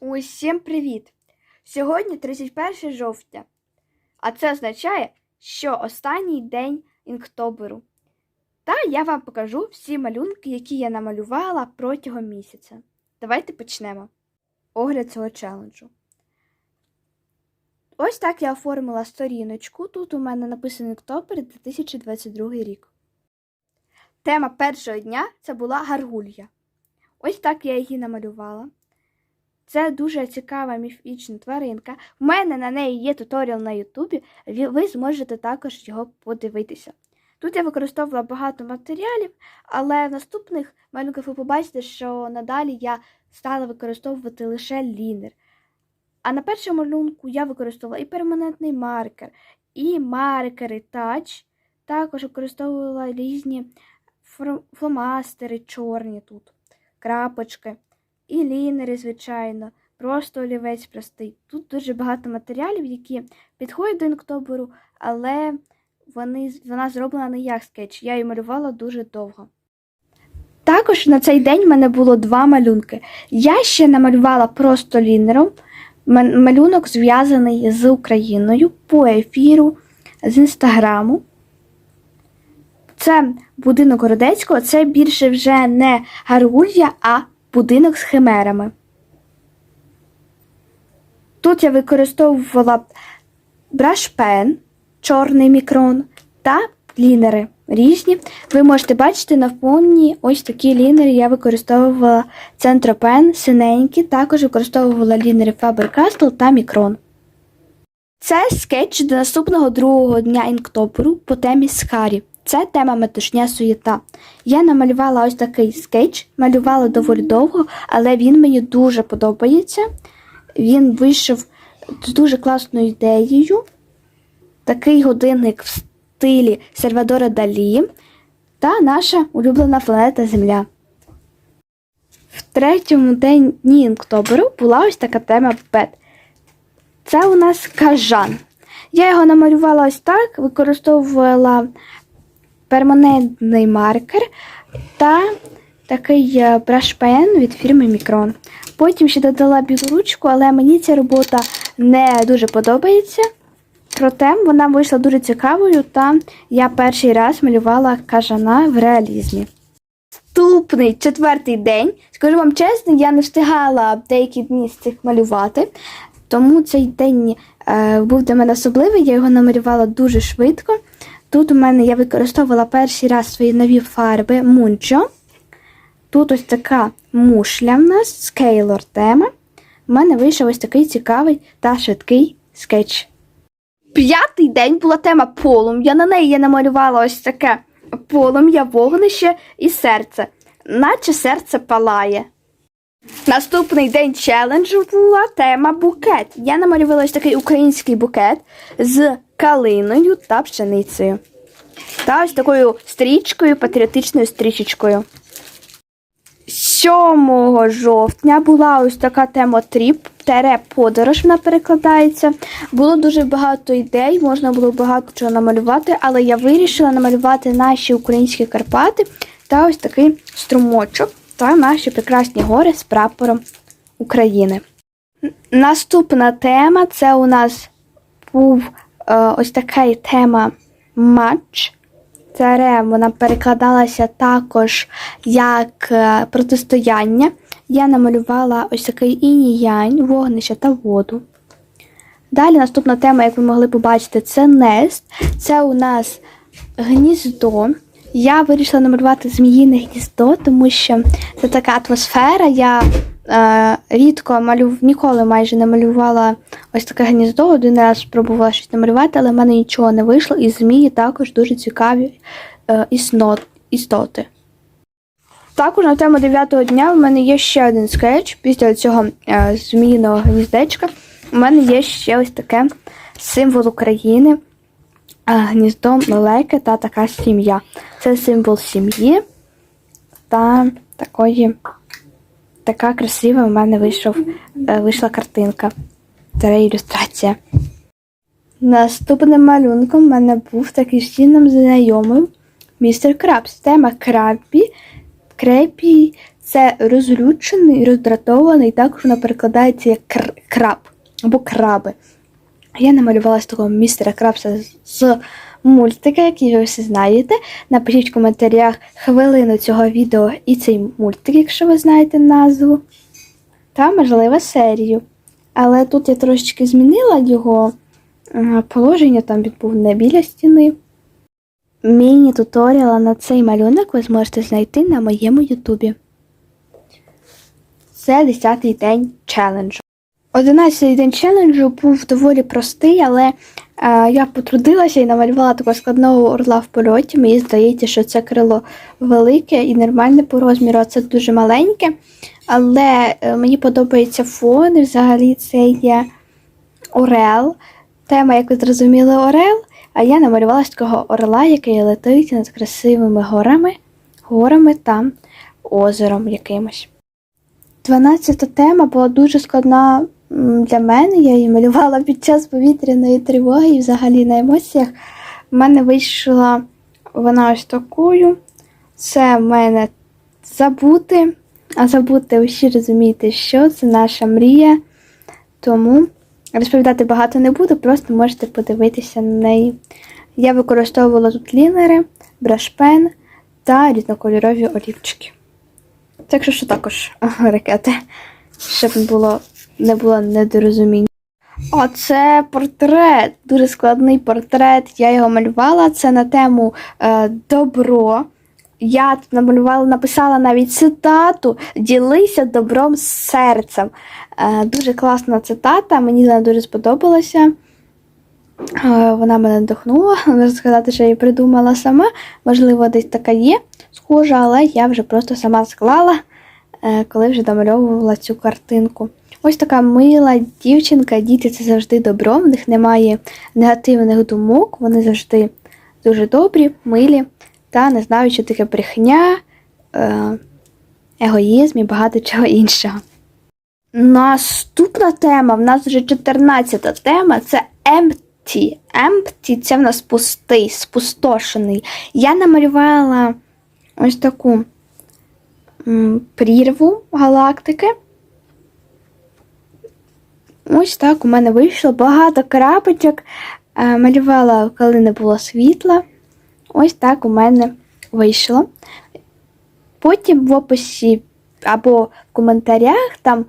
Усім привіт! Сьогодні 31 жовтня, а це означає, що останній день інктоберу. Та я вам покажу всі малюнки, які я намалювала протягом місяця. Давайте почнемо. Огляд цього челенджу. Ось так я оформила сторіночку. Тут у мене написано Інктобер 2022 рік. Тема першого дня це була гаргулья. Ось так я її намалювала. Це дуже цікава міфічна тваринка. У мене на неї є туторіал на Ютубі, ви зможете також його подивитися. Тут я використовувала багато матеріалів, але в наступних малюнках ви побачите, що надалі я стала використовувати лише лінер. А на першому малюнку я використовувала і перманентний маркер, і маркери тач. Також використовувала різні фломастери чорні тут, крапочки. І лінери, звичайно, просто олівець простий. Тут дуже багато матеріалів, які підходять до інктоберу, але вони, вона зроблена не як скетч. Я її малювала дуже довго. Також на цей день в мене було два малюнки. Я ще намалювала просто лінером. Малюнок зв'язаний з Україною по ефіру з інстаграму. Це будинок Городецького, це більше вже не гаргулья, а будинок з химерами. Тут я використовувала брашпен, чорний мікрон та лінери різні. Ви можете бачити на фоні ось такі лінери. Я використовувала центропен, синенькі, також використовувала лінери Faber-Castell та мікрон. Це скетч до наступного другого дня інктоберу по темі Схарі. Це тема метушня суєта. Я намалювала ось такий скетч, малювала доволі довго, але він мені дуже подобається. Він вийшов з дуже класною ідеєю. Такий годинник в стилі Сальвадора Далі та наша улюблена планета Земля. В третьому дні інктоберу була ось така тема Бет. Це у нас кажан. Я його намалювала ось так, використовувала перманентний маркер та такий е, брашпен від фірми Мікрон. Потім ще додала білу ручку, але мені ця робота не дуже подобається. Проте вона вийшла дуже цікавою, та я перший раз малювала кажана в реалізмі. Наступний четвертий день. Скажу вам чесно, я не встигала деякі дні з цих малювати, тому цей день е, був для мене особливий, я його намалювала дуже швидко. Тут у мене я використовувала перший раз свої нові фарби Muncho. Тут ось така мушля в нас, скейлор тема. У мене вийшов ось такий цікавий та швидкий скетч. П'ятий день була тема полум'я. На неї я намалювала ось таке полум'я, вогнище і серце, наче серце палає. Наступний день челенджу була тема букет. Я намалювала такий український букет з калиною та пшеницею. Та ось такою стрічкою, патріотичною стрічечкою. 7 жовтня була ось така тема тріп, тере подорож вона перекладається. Було дуже багато ідей, можна було багато чого намалювати, але я вирішила намалювати наші українські Карпати та ось такий струмочок та наші прекрасні гори з прапором України. Наступна тема це у нас був е, ось така тема матч. Тере вона перекладалася також як е, протистояння. Я намалювала ось такий інь-янь, вогнище та воду. Далі наступна тема, як ви могли побачити, це нест. Це у нас гніздо. Я вирішила намалювати зміїне гніздо, тому що це така атмосфера. Я е, рідко малю, ніколи майже не малювала ось таке гніздо. Один раз спробувала щось намалювати, але в мене нічого не вийшло. І змії також дуже цікаві е, існот, істоти. Також на тему 9 дня в мене є ще один скетч після цього е, зміїного гніздечка. У мене є ще ось таке символ України, гніздо лелеки та така сім'я. Це символ сім'ї та такої, така красива в мене вийшов, е, вийшла картинка. Це ілюстрація. Наступним малюнком в мене був такий всім нам знайомий містер Крабс. Тема Крабі. Крепі це розлючений, роздратований, також вона перекладається як краб або краби. Я намалювала з такого містера Крабса з- мультика, який ви всі знаєте. Напишіть в коментарях хвилину цього відео і цей мультик, якщо ви знаєте назву. Та, можливо, серію. Але тут я трошечки змінила його положення, там він був не біля стіни. Міні-туторіал на цей малюнок ви зможете знайти на моєму ютубі. Це 10-й день челенджу. 11-й день челенджу був доволі простий, але е, я потрудилася і намалювала такого складного орла в польоті. Мені здається, що це крило велике і нормальне по розміру, а це дуже маленьке. Але е, мені подобається фон, і взагалі це є орел. Тема, як ви зрозуміли, орел. А я намалювала такого орла, який летить над красивими горами, горами та озером якимось. 12 тема була дуже складна для мене. Я її малювала під час повітряної тривоги і взагалі на емоціях. У мене вийшла вона ось такою. Це в мене забути. А забути, всі розумієте, що це наша мрія. Тому розповідати багато не буду, просто можете подивитися на неї. Я використовувала тут лінери, брашпен та різнокольорові олівчики. Так що, також ракети, щоб було, не було недорозумінь. А це портрет, дуже складний портрет. Я його малювала. Це на тему е, добро. Я тут намалювала, написала навіть цитату Ділися добром з серцем. Е, дуже класна цитата, мені вона дуже сподобалася. Е, Вона мене надихнула. Можна сказати, що я її придумала сама. Можливо, десь така є схожа, але я вже просто сама склала, е, коли вже домальовувала цю картинку. Ось така мила дівчинка, діти це завжди добро, в них немає негативних думок, вони завжди дуже добрі, милі та не знають, що таке брехня, е, егоїзм і багато чого іншого. Наступна тема, в нас вже 14 тема це empty. Empty це в нас пустий, спустошений. Я намалювала ось таку прірву галактики. Ось так у мене вийшло багато крапочок. Е, Малювала, коли не було світла. Ось так у мене вийшло. Потім в описі або в коментарях там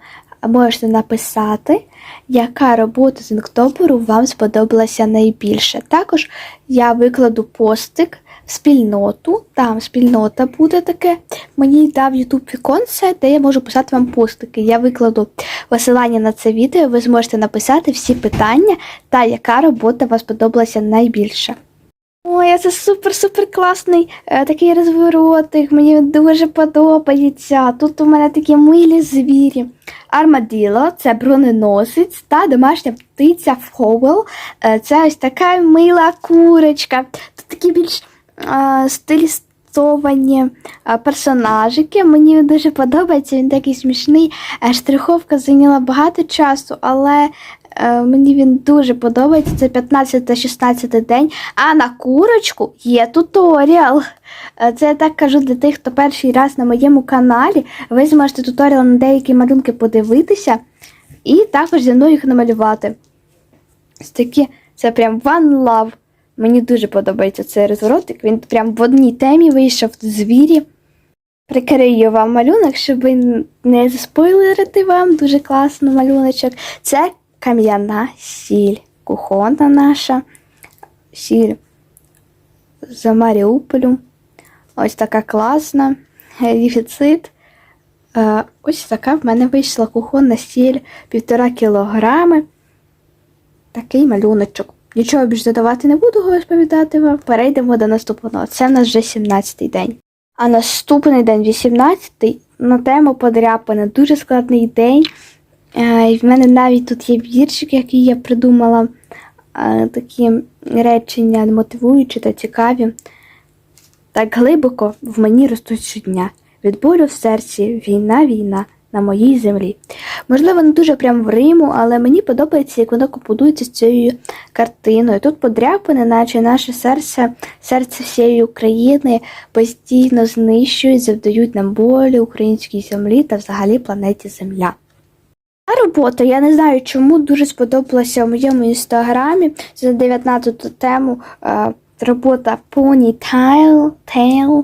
можете написати, яка робота з інктобору вам сподобалася найбільше. Також я викладу постик спільноту, там спільнота буде таке. Мені дав YouTube віконце, де я можу писати вам постики. Я викладу посилання на це відео, ви зможете написати всі питання та яка робота вам сподобалася найбільше. Ой, це супер-супер класний е, такий розворотик. Мені дуже подобається. Тут у мене такі милі звірі. Армаділо це броненосець та домашня птиця Фховел. Е, це ось така мила курочка. Тут такі більш стилістовані персонажики. Мені дуже подобається, він такий смішний. Е, Штриховка зайняла багато часу, але Е, Мені він дуже подобається. Це 15-16 день. А на курочку є туторіал. Е, Це я так кажу для тих, хто перший раз на моєму каналі. Ви зможете туторіал на деякі малюнки подивитися і також зі мною їх намалювати. Це прям one love. Мені дуже подобається цей розворотик. Він прям в одній темі вийшов звірі. Прикрию вам малюнок, щоб не заспойлерити вам. Дуже класно малюночок. Це кам'яна сіль, кухонна наша сіль з Маріуполю. Ось така класна. Ліфіцит. Е, Ось така в мене вийшла кухонна сіль півтора кілограми. Такий малюночок. Нічого більш додавати не буду розповідати вам. Перейдемо до наступного. Це в нас вже 17-й день. А наступний день, 18-й, на тему подряпина. Дуже складний день. Е, і в мене навіть тут є віршик, який я придумала. Е, Такі речення мотивуючі та цікаві. Так глибоко в мені ростуть щодня. Від болю в серці війна, війна. На моїй землі. Можливо, не дуже прям в Риму, але мені подобається, як воно компонується з цією картиною. Тут подряпане, наче наше серце, серце всієї України постійно знищують, завдають нам болі українській землі та взагалі планеті Земля. А робота, я не знаю, чому дуже сподобалася в моєму інстаграмі за 19 тему е, робота Ponytail, Tail,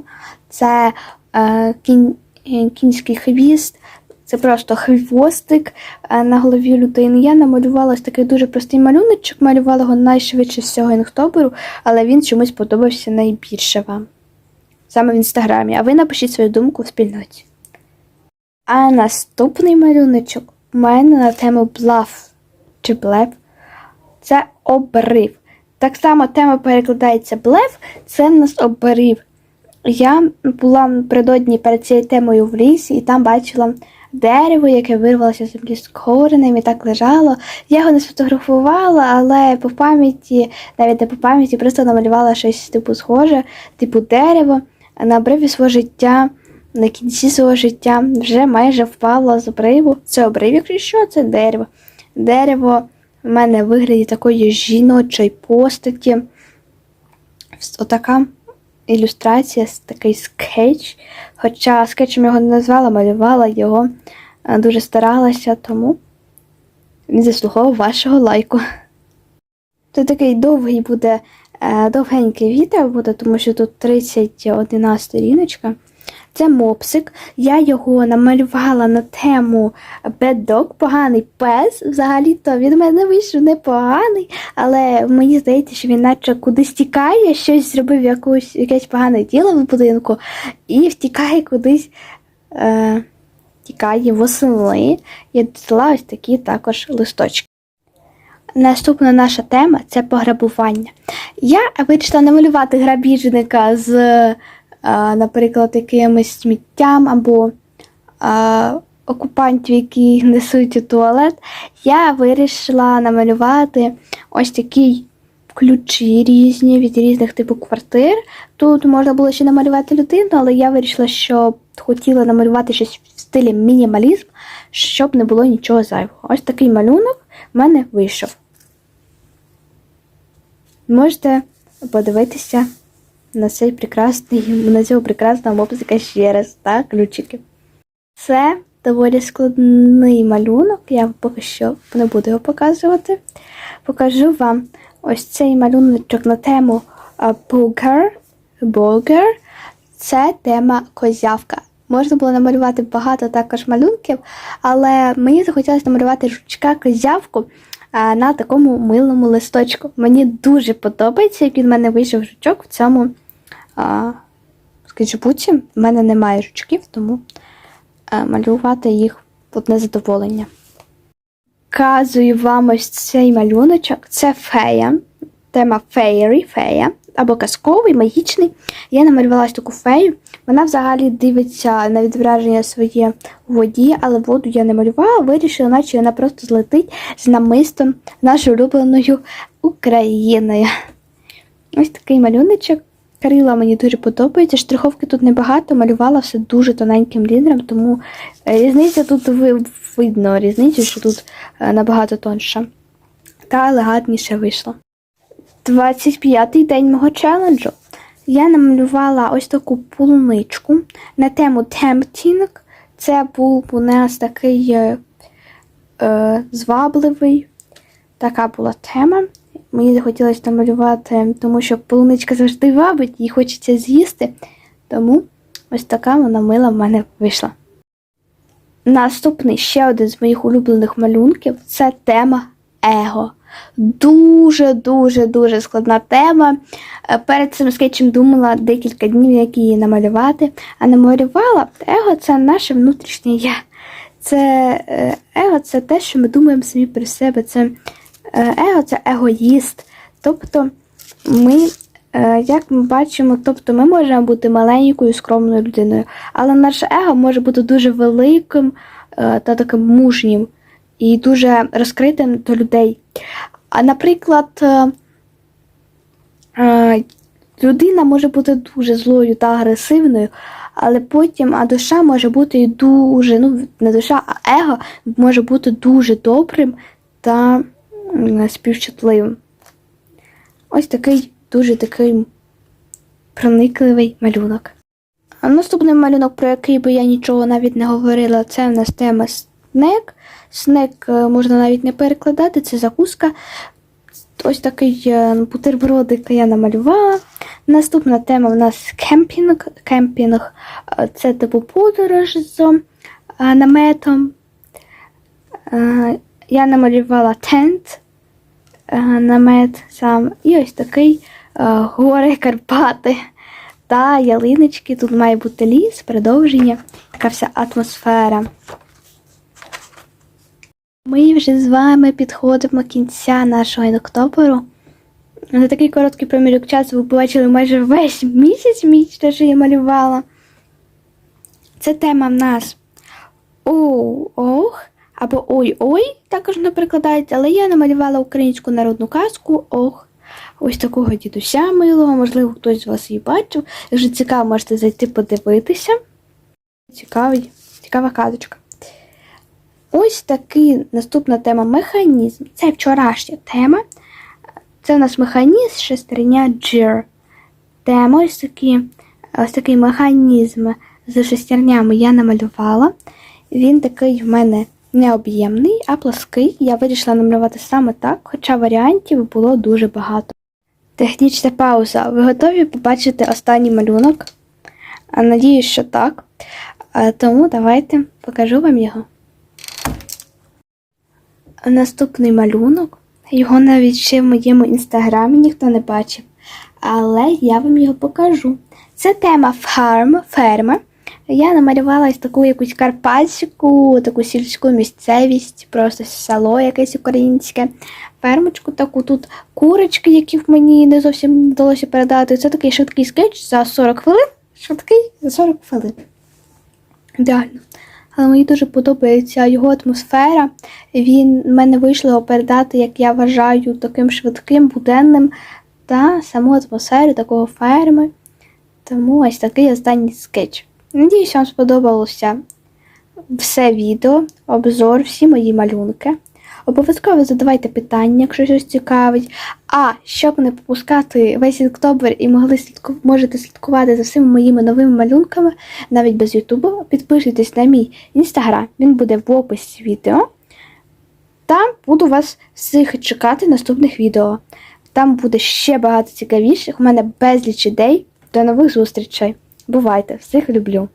це е, кінь, е, кінський хвіст, це просто хвостик е, на голові людини. Я намалювала такий дуже простий малюночок, малювала його найшвидше з цього інктоберу, але він чомусь подобався найбільше вам. Саме в інстаграмі. А ви напишіть свою думку в спільноті. А наступний малюночок у мене на тему блаф чи блеф. Це обрив. Так само тема перекладається блеф, це в нас обрив. Я була напередодні перед цією темою в лісі і там бачила дерево, яке вирвалося з землі з коренем і так лежало. Я його не сфотографувала, але по пам'яті, навіть не по пам'яті, просто намалювала щось типу схоже, типу дерево. На обриві свого життя, на кінці свого життя вже майже впало з обриву. Це обрив, якщо що, це дерево. Дерево в мене в вигляді такої жіночої постаті. Отака ілюстрація, такий скетч. Хоча скетчем його не назвала, малювала його, е, дуже старалася, тому він заслуговував вашого лайку. Це такий довгий буде, довгеньке довгенький відео буде, тому що тут 31 сторіночка. Це мопсик. Я його намалювала на тему Dog, поганий пес. Взагалі-то від мене вийшов непоганий, але мені здається, що він наче кудись тікає, щось зробив якусь, якесь погане діло в будинку і втікає кудись. Е, Тікає восени. Я додала ось такі також листочки. Наступна наша тема це пограбування. Я вирішила намалювати грабіжника з, наприклад, якимось сміттям або окупантів, які несуть у туалет. Я вирішила намалювати ось такі ключі різні від різних типів квартир. Тут можна було ще намалювати людину, але я вирішила, що хотіла намалювати щось в стилі мінімалізм, щоб не було нічого зайвого. Ось такий малюнок в мене вийшов. Можете подивитися на цей прекрасний, на цього прекрасного мопсика ще раз, так, ключики. Це доволі складний малюнок, я поки що не буду його показувати. Покажу вам ось цей малюночок на тему Burger. Burger. Це тема козявка. Можна було намалювати багато також малюнків, але мені захотілося намалювати жучка козявку на такому милому листочку. Мені дуже подобається, як від мене вийшов жучок в цьому а, скетчбуці. В мене немає жучків, тому а, малювати їх одне задоволення. Показую вам ось цей малюночок. Це фея, тема фейрі, фея, або казковий, магічний. Я намалювала таку фею. Вона взагалі дивиться на відображення своє в воді, але воду я не малювала, вирішила, наче вона просто злетить з намистом нашою улюбленою Україною. Ось такий малюночок. Карила мені дуже подобається. Штриховки тут небагато, малювала все дуже тоненьким лінером, тому е, різниця тут видно, різницю, що тут е, набагато тонша. Та елегантніше вийшло. 25-й день мого челенджу. Я намалювала ось таку полуничку на тему Tempting. Це був у нас такий е, е, звабливий. Така була тема. Мені захотілося намалювати, тому що полуничка завжди вабить, їй хочеться з'їсти. Тому ось така вона мила в мене вийшла. Наступний ще один з моїх улюблених малюнків це тема его. Дуже, дуже, складна тема. Е, Перед цим скетчем думала декілька днів, як її намалювати, а намалювала его це наше внутрішнє я. Це е, его це те, що ми думаємо самі про себе. Це его це егоїст. Тобто ми, е, як ми бачимо, тобто ми можемо бути маленькою, скромною людиною, але наше его може бути дуже великим е, та таким мужнім і дуже розкритим до людей. А наприклад, е, е, людина може бути дуже злою та агресивною, але потім, а душа може бути і дуже, ну, не душа, а его може бути дуже добрим та співчутливим. Ось такий дуже такий проникливий малюнок. А наступний малюнок, про який би я нічого навіть не говорила, це в нас тема снек. Снек е, можна навіть не перекладати, це закуска. Ось такий е, бутербродик я намалювала. Наступна тема в нас кемпінг. Кемпінг е, це типу подорож з наметом. Я намалювала тент, намет сам. І ось такий е, гори Карпати та ялиночки. Тут має бути ліс, продовження, така вся атмосфера. Ми вже з вами підходимо кінця нашого іноктобору. За такий короткий проміжок часу ви побачили майже весь місяць мій, що я малювала. Це тема в нас оу, ох або ой-ой, також не перекладається, але я намалювала українську народну казку ох. Ось такого дідуся милого, можливо, хтось з вас її бачив. Якщо цікаво, можете зайти подивитися. Цікавий, цікава казочка. Ось такий наступна тема механізм. Це вчорашня тема. Це у нас механізм шестерня джир. Тема ось такі, ось такий механізм з шестернями я намалювала. Він такий в мене не об'ємний, а плоский. Я вирішила намалювати саме так, хоча варіантів було дуже багато. Технічна пауза. Ви готові побачити останній малюнок? Надіюсь, що так. Тому давайте покажу вам його. Наступний малюнок. Його навіть ще в моєму інстаграмі ніхто не бачив. Але я вам його покажу. Це тема фарм, ферма. Я намалювала ось таку якусь карпатську, таку сільську місцевість, просто село якесь українське, фермочку таку. Тут курочки, яких мені не зовсім вдалося передати. Це такий швидкий скетч за 40 хвилин. Швидкий за 40 хвилин. Ідеально. Але мені дуже подобається його атмосфера. Він мене вийшло передати, як я вважаю, таким швидким, буденним та саму атмосферу такого ферми. Тому ось такий останній скетч. Надіюсь, вам сподобалося все відео, обзор, всі мої малюнки. Обов'язково задавайте питання, якщо щось цікавить. А щоб не пропускати весь октобер і могли слідку... можете слідкувати за всіма моїми новими малюнками, навіть без Ютубу, підписуйтесь на мій інстаграм, він буде в описі відео. Там буду вас всіх чекати наступних відео. Там буде ще багато цікавіших. У мене безліч ідей. До нових зустрічей. Бувайте! Всіх люблю!